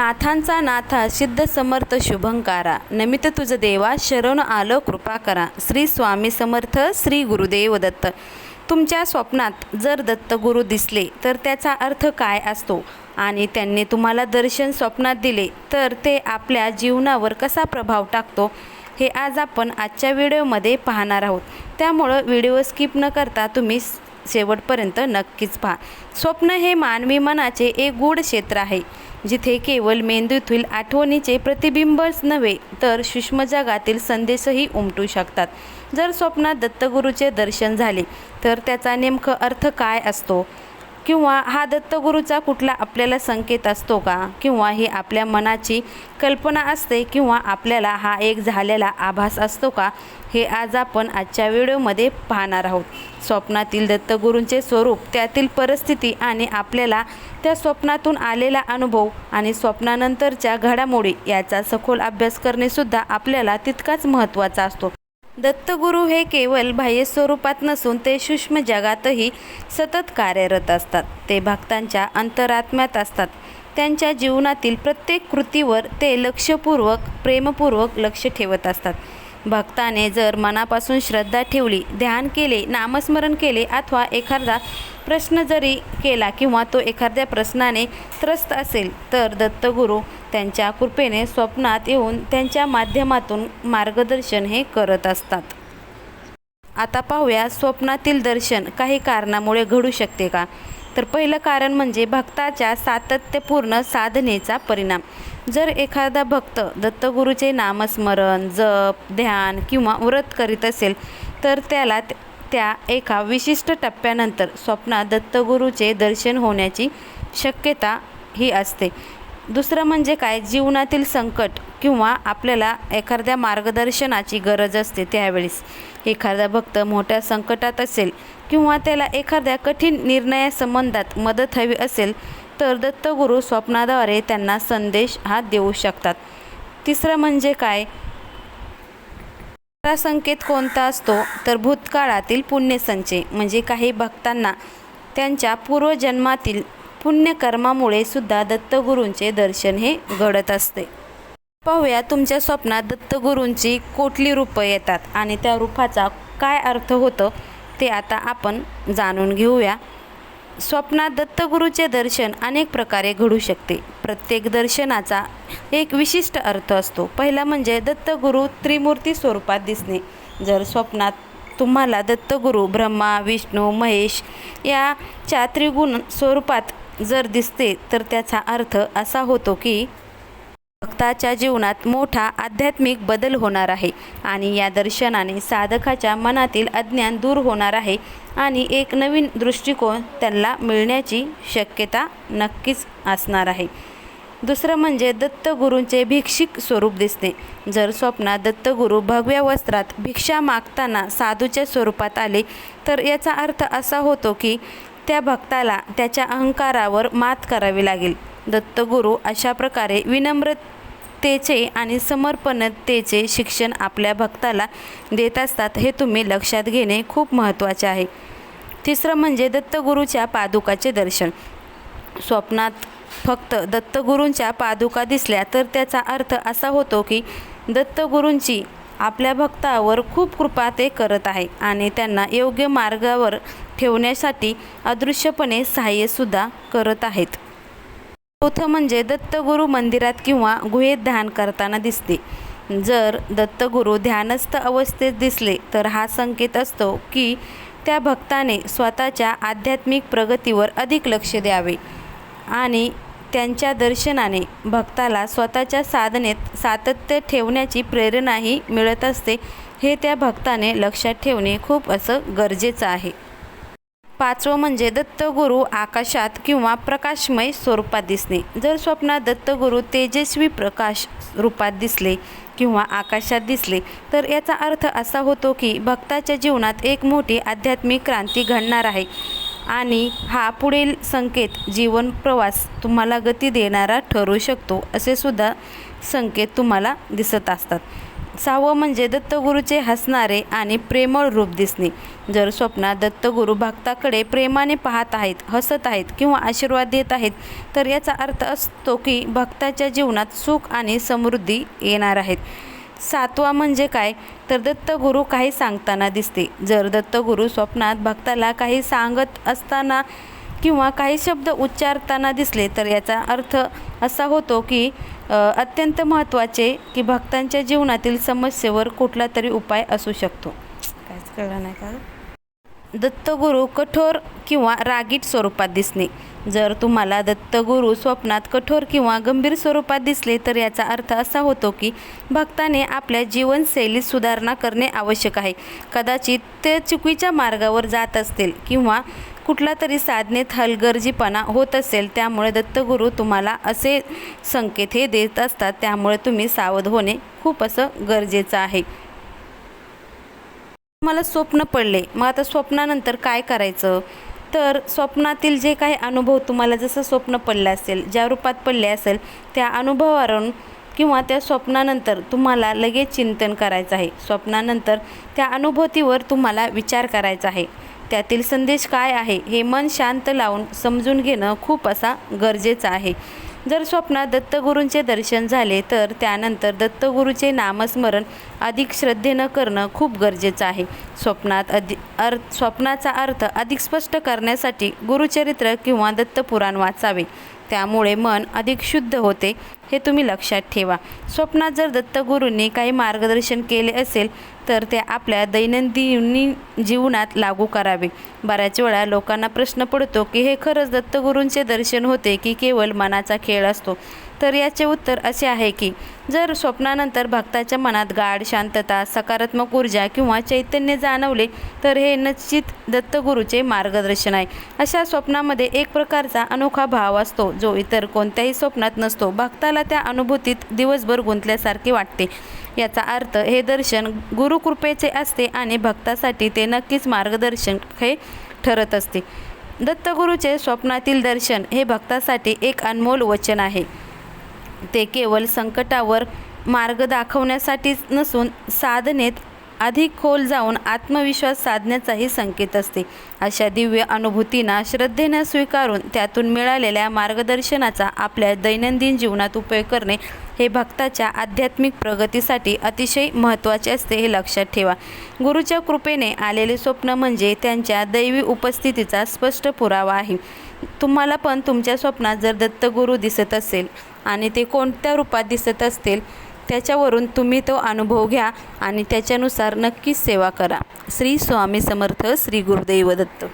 नाथांचा नाथा सिद्ध समर्थ शुभंकारा. नमित तुझ देवा शरण आलो कृपा करा. श्री स्वामी समर्थ श्री गुरुदेव दत्त. तुमच्या स्वप्नात जर दत्तगुरू दिसले तर त्याचा अर्थ काय असतो? आणि त्यांनी तुम्हाला दर्शन स्वप्नात दिले तर ते आपल्या जीवनावर कसा प्रभाव टाकतो? हे आज आपण आजच्या व्हिडिओमध्ये पाहणार आहोत. त्यामुळं व्हिडिओ स्किप न करता तुम्ही शेवटपर्यंत नक्कीच पहा. स्वप्न हे मानवी मनाचे एक गूढ क्षेत्र आहे. जिथे केवळ मेंदूतील आठवणीचे प्रतिबिंबच नव्हे तर सूक्ष्म जगातील संदेशही उमटू शकतात. जर स्वप्नात दत्तगुरूचे दर्शन झाले तर त्याचा नेमकं अर्थ काय असतो? किंवा हा दत्तगुरूचा कुठला आपल्याला संकेत असतो का? किंवा ही आपल्या मनाची कल्पना असते किंवा आपल्याला हा एक झालेला आभास असतो का? हे आज आपण आजच्या व्हिडिओमध्ये पाहणार आहोत. स्वप्नातील दत्तगुरूंचे स्वरूप त्यातील परिस्थिती आणि आपल्याला त्या स्वप्नातून आलेला अनुभव आणि स्वप्नानंतरच्या घडामोडी याचा सखोल अभ्यास करणेसुद्धा आपल्याला तितकाच महत्त्वाचा असतो. दत्तगुरू हे केवळ बाह्य स्वरूपात नसून ते सूक्ष्म जगातही सतत कार्यरत असतात. ते भक्तांच्या अंतरात्म्यात असतात. त्यांच्या जीवनातील प्रत्येक कृतीवर ते लक्षपूर्वक प्रेमपूर्वक लक्ष ठेवत असतात. भक्ताने जर मनापासून श्रद्धा ठेवली ध्यान केले नामस्मरण केले अथवा एखादा प्रश्न जरी केला किंवा तो एखाद्या प्रश्नाने त्रस्त असेल तर दत्तगुरू त्यांच्या कृपेने स्वप्नात येऊन त्यांच्या माध्यमातून मार्गदर्शन हे करत असतात. आता पाहूया स्वप्नातील दर्शन काही कारणामुळे घडू शकते का? तर पहिलं कारण म्हणजे भक्ताच्या सातत्यपूर्ण साधनेचा परिणाम. जर एखादा भक्त दत्तगुरूचे नामस्मरण जप ध्यान किंवा व्रत करीत असेल तर त्याला त्या एका विशिष्ट टप्प्यानंतर स्वप्नात दत्तगुरूचे दर्शन होण्याची शक्यता ही असते. दुसरं म्हणजे काय? जीवनातील संकट किंवा आपल्याला एखाद्या मार्गदर्शनाची गरज असते त्यावेळेस. एखादा भक्त मोठ्या संकटात असेल किंवा त्याला एखाद्या कठीण निर्णयासंबंधात मदत हवी असेल तर दत्तगुरू स्वप्नाद्वारे त्यांना संदेश हा देऊ शकतात. तिसरं म्हणजे काय? तिसरा संकेत कोणता असतो? तर भूतकाळातील पुण्यसंचय म्हणजे काही भक्तांना त्यांच्या पूर्वजन्मातील पुण्यकर्मामुळे सुद्धा दत्तगुरूंचे दर्शन हे घडत असते. पाहूया तुमच्या स्वप्नात दत्तगुरूंची कोटली रूपं येतात आणि त्या रूपाचा काय अर्थ होतं ते आता आपण जाणून घेऊया. स्वप्नात दत्तगुरूचे दर्शन अनेक प्रकारे घडू शकते. प्रत्येक दर्शनाचा एक विशिष्ट अर्थ असतो. पहिला म्हणजे दत्तगुरू त्रिमूर्ती स्वरूपात दिसणे. जर स्वप्नात तुम्हाला दत्तगुरू ब्रह्मा विष्णू महेश याच्या त्रिगुण स्वरूपात जर दिसते तर त्याचा अर्थ असा होतो की भक्ताच्या जीवनात मोठा आध्यात्मिक बदल होणार आहे आणि या दर्शनाने साधकाच्या मनातील अज्ञान दूर होणार आहे आणि एक नवीन दृष्टिकोन त्यांना मिळण्याची शक्यता नक्कीच असणार आहे. दुसरं म्हणजे दत्तगुरूंचे भिक्षिक स्वरूप दिसणे. जर स्वप्नात दत्तगुरू भगव्या वस्त्रात भिक्षा मागताना साधूच्या स्वरूपात आले तर याचा अर्थ असा होतो की त्या भक्ताला त्याच्या अहंकारावर मात करावी लागेल. दत्तगुरू अशा प्रकारे विनम्रतेचे आणि समर्पणतेचे शिक्षण आपल्या भक्ताला देत असतात हे तुम्ही लक्षात घेणे खूप महत्त्वाचे आहे. तिसरं म्हणजे दत्तगुरूच्या पादुकाचे दर्शन. स्वप्नात फक्त दत्तगुरूंच्या पादुका दिसल्या तर त्याचा अर्थ असा होतो की दत्तगुरूंची आपल्या भक्तावर खूप कृपा ते करत आहे आणि त्यांना योग्य मार्गावर ठेवण्यासाठी अदृश्यपणे सहाय्यसुद्धा करत आहेत. चौथं म्हणजे दत्तगुरू मंदिरात किंवा गुहेत ध्यान करताना दिसते. जर दत्तगुरू ध्यानस्थ अवस्थेत दिसले तर हा संकेत असतो की त्या भक्ताने स्वतःच्या आध्यात्मिक प्रगतीवर अधिक लक्ष द्यावे आणि त्यांच्या दर्शनाने भक्ताला स्वतःच्या साधनेत सातत्य ठेवण्याची प्रेरणाही मिळत असते. हे त्या भक्ताने लक्षात ठेवणे खूप असं गरजेचं आहे. पाचवं म्हणजे दत्तगुरू आकाशात किंवा प्रकाशमय स्वरूपात दिसणे. जर स्वप्नात दत्तगुरू तेजस्वी प्रकाश रूपात दिसले किंवा आकाशात दिसले तर याचा अर्थ असा होतो की भक्ताच्या जीवनात एक मोठी आध्यात्मिक क्रांती घडणार आहे आणि हा पुढील संकेत जीवन प्रवास तुम्हाला गती देणारा ठरू शकतो असे सुद्धा संकेत तुम्हाला दिसत असतात. सहावं म्हणजे दत्तगुरूचे हसणारे आणि प्रेमळ रूप दिसणे. जर स्वप्नात दत्तगुरू भक्ताकडे प्रेमाने पाहत आहेत हसत आहेत किंवा आशीर्वाद देत आहेत तर याचा अर्थ असतो की भक्ताच्या जीवनात सुख आणि समृद्धी येणार आहेत. सातवा म्हणजे काय? तर दत्तगुरू काही सांगताना दिसते. जर दत्तगुरू स्वप्नात भक्ताला काही सांगत असताना किंवा काही शब्द उच्चारताना दिसले तर याचा अर्थ असा होतो की अत्यंत महत्त्वाचे की भक्तांच्या जीवनातील समस्येवर कुठला तरी उपाय असू शकतो. काहीच कळलं नाही का? दत्तगुरू कठोर किंवा रागीट स्वरूपात दिसणे. जर तुम्हाला दत्तगुरू स्वप्नात कठोर किंवा गंभीर स्वरूपात दिसले तर याचा अर्थ असा होतो की भक्ताने आपल्या जीवनशैलीत सुधारणा करणे आवश्यक आहे. कदाचित ते चुकीच्या मार्गावर जात असतील किंवा कुठला तरी साधनेत हलगर्जीपणा होत असेल त्यामुळे दत्तगुरू तुम्हाला असे संकेत हे देत असतात. त्यामुळे तुम्ही सावध होणे खूप असं गरजेचं आहे. मला स्वप्न पडले. मग आता स्वप्नानंतर काय करायचं? तर स्वप्नातील जे काही अनुभव तुम्हाला जसं स्वप्न पडलं असेल ज्या रूपात पडले असेल त्या अनुभवावरून किंवा त्या स्वप्नानंतर तुम्हाला लगेच चिंतन करायचं आहे. स्वप्नानंतर त्या अनुभूतीवर तुम्हाला विचार करायचा आहे. त्यातील संदेश काय आहे हे मन शांत लावून समजून घेणं खूप असा गरजेचं आहे. जर स्वप्नात दत्तगुरूंचे दर्शन झाले तर त्यानंतर दत्तगुरूचे नामस्मरण अधिक श्रद्धेनं करणं खूप गरजेचं आहे. स्वप्नात अधि अर्थ स्वप्नाचा अर्थ अधिक स्पष्ट करण्यासाठी गुरुचरित्र किंवा दत्तपुराण वाचावे. त्यामुळे मन अधिक शुद्ध होते हे तुम्ही लक्षात ठेवा. स्वप्नात जर दत्तगुरूंनी काही मार्गदर्शन केले असेल तर ते आपल्या दैनंदिन जीवनात लागू करावे. बऱ्याच वेळा लोकांना प्रश्न पडतो की हे खरंच दत्तगुरूंचे दर्शन होते की केवळ मनाचा खेळ असतो? तर याचे उत्तर असे आहे की जर स्वप्नानंतर भक्ताच्या मनात गाढ शांतता सकारात्मक ऊर्जा किंवा चैतन्य जाणवले तर हे निश्चित दत्तगुरूचे मार्गदर्शन आहे. अशा स्वप्नामध्ये एक प्रकारचा अनोखा भाव असतो जो इतर कोणत्याही स्वप्नात नसतो. भक्ताला त्या अनुभूतीत दिवसभर गुंतल्यासारखे वाटते. याचा अर्थ हे दर्शन गुरुकृपेचे असते आणि भक्तासाठी ते नक्कीच मार्गदर्शन हे ठरत असते. दत्तगुरूचे स्वप्नातील दर्शन हे भक्तासाठी एक अनमोल वचन आहे. ते केवळ संकटावर मार्ग दाखवण्यासाठीच नसून साधनेत अधिक खोल जाऊन आत्मविश्वास साधण्याचाही संकेत असते. अशा दिव्य अनुभूतींना श्रद्धेनं स्वीकारून त्यातून मिळालेल्या मार्गदर्शनाचा आपल्या दैनंदिन जीवनात उपयोग करणे हे भक्ताच्या आध्यात्मिक प्रगतीसाठी अतिशय महत्त्वाचे असते हे लक्षात ठेवा. गुरुच्या कृपेने आलेले स्वप्न म्हणजे त्यांच्या दैवी उपस्थितीचा स्पष्ट पुरावा आहे. तुम्हाला पण तुमच्या स्वप्नात जर दत्तगुरू दिसत असेल आणि ते कोणत्या रूपात दिसत असतील त्याच्यावरून तुम्ही तो अनुभव घ्या आणि त्याच्यानुसार नक्कीच सेवा करा. श्री स्वामी समर्थ श्री गुरुदेव दत्त.